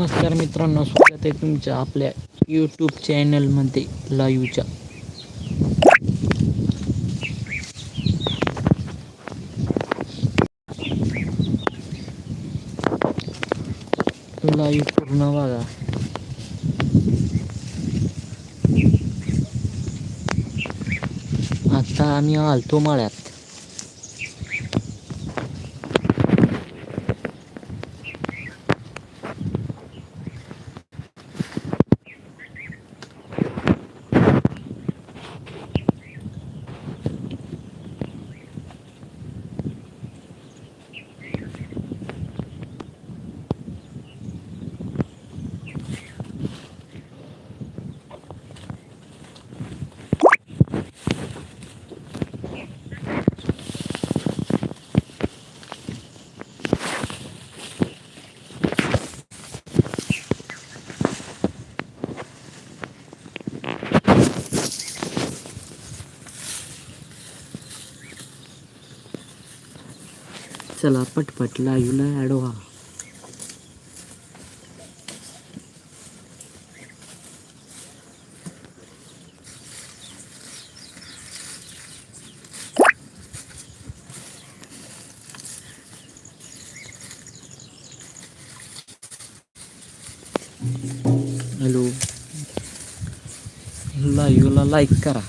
नमस्कार मित्रांनो स्वागत आहे तुमच्या आपल्या यूट्यूब चॅनलमध्ये लाईव्हच्या लाईव्ह पूर्ण बघा. आता आम्ही आलतो मळ्यात. चला पटपट लाईव्हला ॲड व्हा. हॅलो. लाईव्हला लाईक करा.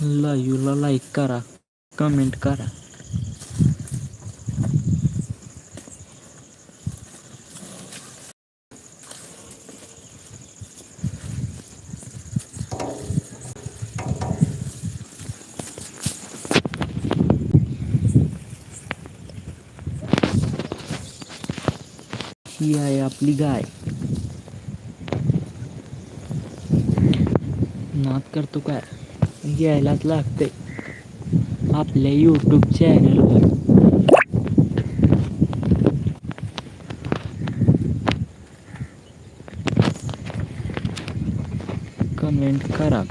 लाईव्हला लाईक करा कमेंट करा. ही आहे आपली गाय. नाद करतो काय? घ्यायलाच लागते आपल्या यूट्यूब चॅनलवर कमेंट करा.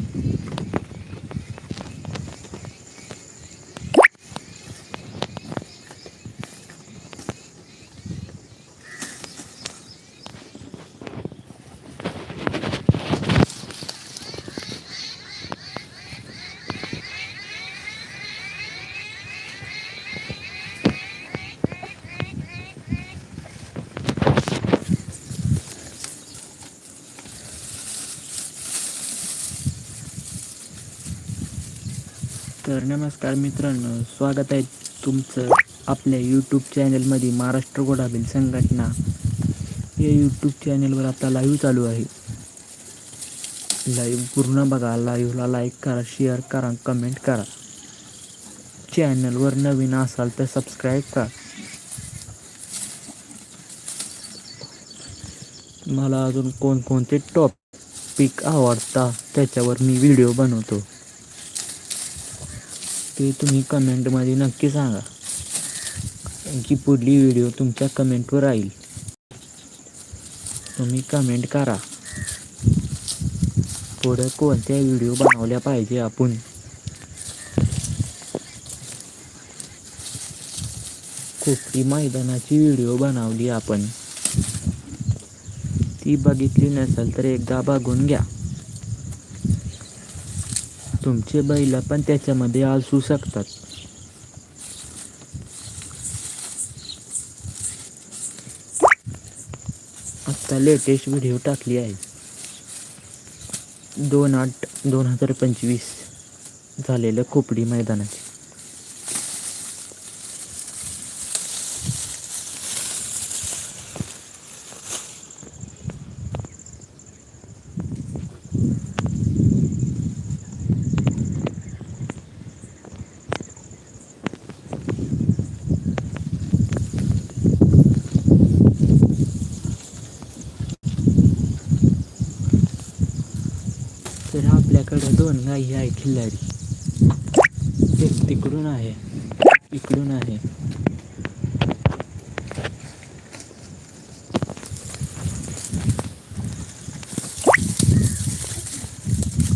तर नमस्कार मित्रांनो स्वागत आहे तुमचं आपल्या यूट्यूब चॅनलमध्ये महाराष्ट्र गोडाबील संघटना. या यूट्यूब चॅनलवर आता लाईव्ह चालू आहे. लाईव्ह पूर्ण बघा लाईव्हला लाईक करा शेअर करा कमेंट करा. चॅनलवर नवीन असाल तर सबस्क्राईब करा. मला अजून कोणकोणते टॉपिक आवडतात त्याच्यावर मी व्हिडिओ बनवतो. ते तुम्ही कमेंटमध्ये नक्की सांगा. की पुढली व्हिडिओ तुमच्या कमेंटवर राहील. तुम्ही कमेंट करा. पुढं कोणत्या व्हिडिओ बनवल्या पाहिजे आपण? कुठली मैदानाची व्हिडिओ बनवली आपण? ती बघितली नसेल तर एकदा बघून घ्या. तुमचे बैल पण त्याच्यामध्ये आसू शकतात. आत्ता लेटेस्ट व्हिडिओ टाकली आहे. दोन आठ दोन हजार पंचवीस झालेलं खोपडी मैदानात तर आपल्याकडे दोन गायी आहे खिल्लारी. एक तिकडून आहे इकडून आहे.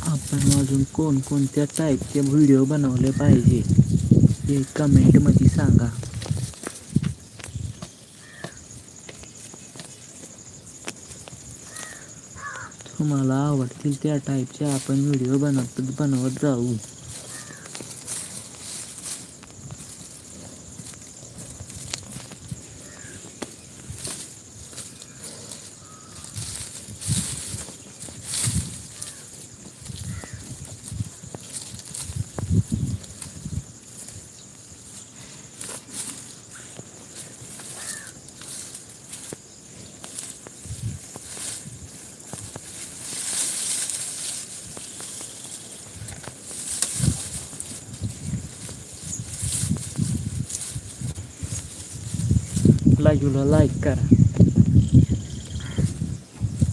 आपण अजून कोणकोणत्या टाईपचे व्हिडिओ बनवले पाहिजे हे कमेंटमध्ये सांगा. तुम्हाला आवडतील त्या टाईपचे आपण व्हिडिओ बनवत बनवत जाऊ. लाईव्हला लाईक करा.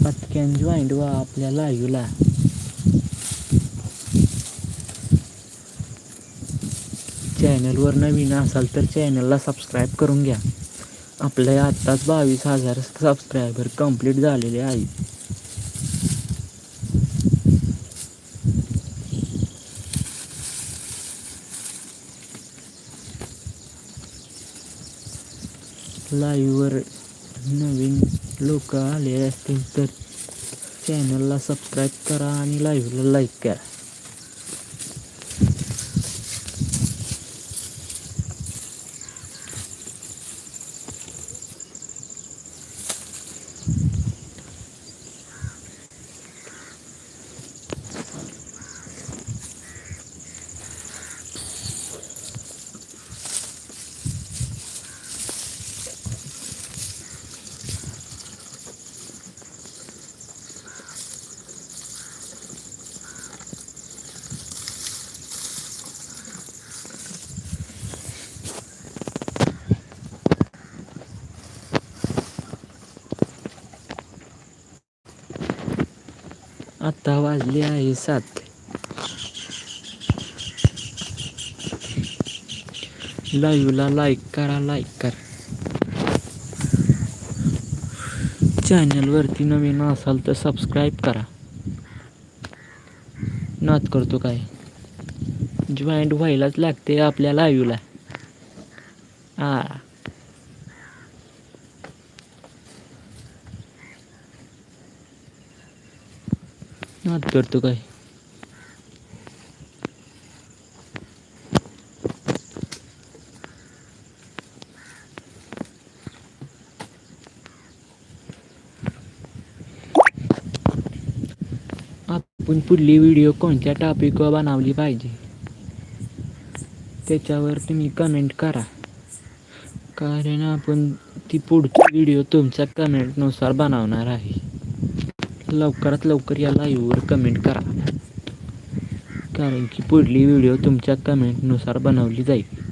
पटकन जॉईंट व्हा आपल्या लाईव्हला चॅनलवर नवीन असाल तर चॅनलला सबस्क्राईब करून घ्या. आपल्या आत्ताच बावीस हजार सबस्क्रायबर कंप्लीट झालेले आहेत. लाईव्हवर नवीन लोक आले असतील तर चॅनलला सबस्क्राईब करा आणि लाईव्हला लाईक करा. आता वाजले आहे सात. लाईव्हला लाईक करा लाईक करा. चॅनलवरती नवीन असाल तर सबस्क्राईब करा. नात करतो काय? जॉईंट व्हायलाच लागते आपल्या लाईव्हला हा नात करतो काय. आपण पुढली व्हिडिओ कोणत्या टॉपिकवर बनवली पाहिजे? त्याच्यावर तुम्ही कमेंट करा. कारण आपण ती पुढची व्हिडिओ तुमच्या कमेंटनुसार बनवणार आहे. लवकरात लवकर या लाईव्हवर कमेंट करा. कारण की पुढली व्हिडिओ तुमच्या कमेंटनुसार बनवली जाईल.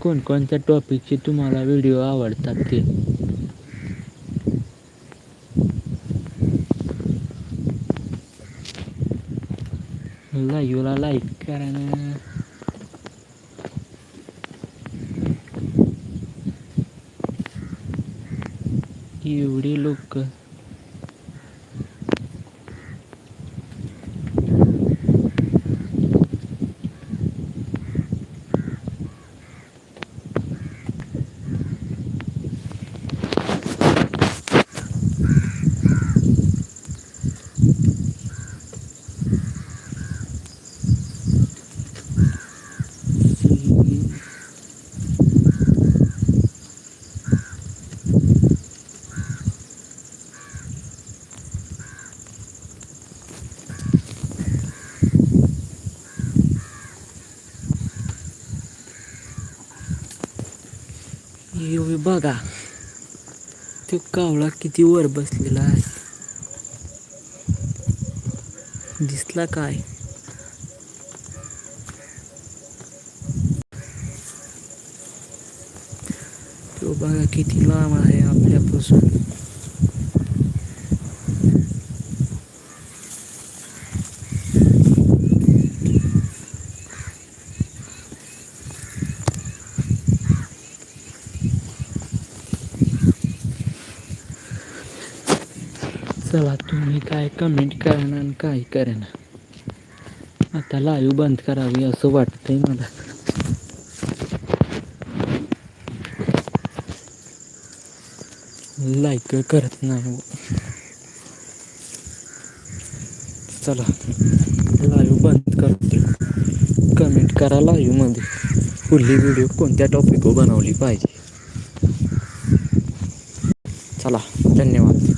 कोणकोणत्या टॉपिकचे तुम्हाला व्हिडिओ आवडतात ते? लाईव्हला लाईक करा एवढे लोक एवढे बघा. तो कावळा किती वर बसलेला आहे. दिसला काय? तो बघा किती लांब आहे आपल्यापासून. चला तुम्ही काय कमेंट करणार आणि काय करणार आता लाईव्ह बंद करावी असं वाटतंय मला. लाईक करत नाही हो. चला लाईव्ह बंद करते. कमेंट करा लाईव्हमध्ये. पुढली व्हिडिओ कोणत्या टॉपिकवर बनवली पाहिजे. चला धन्यवाद.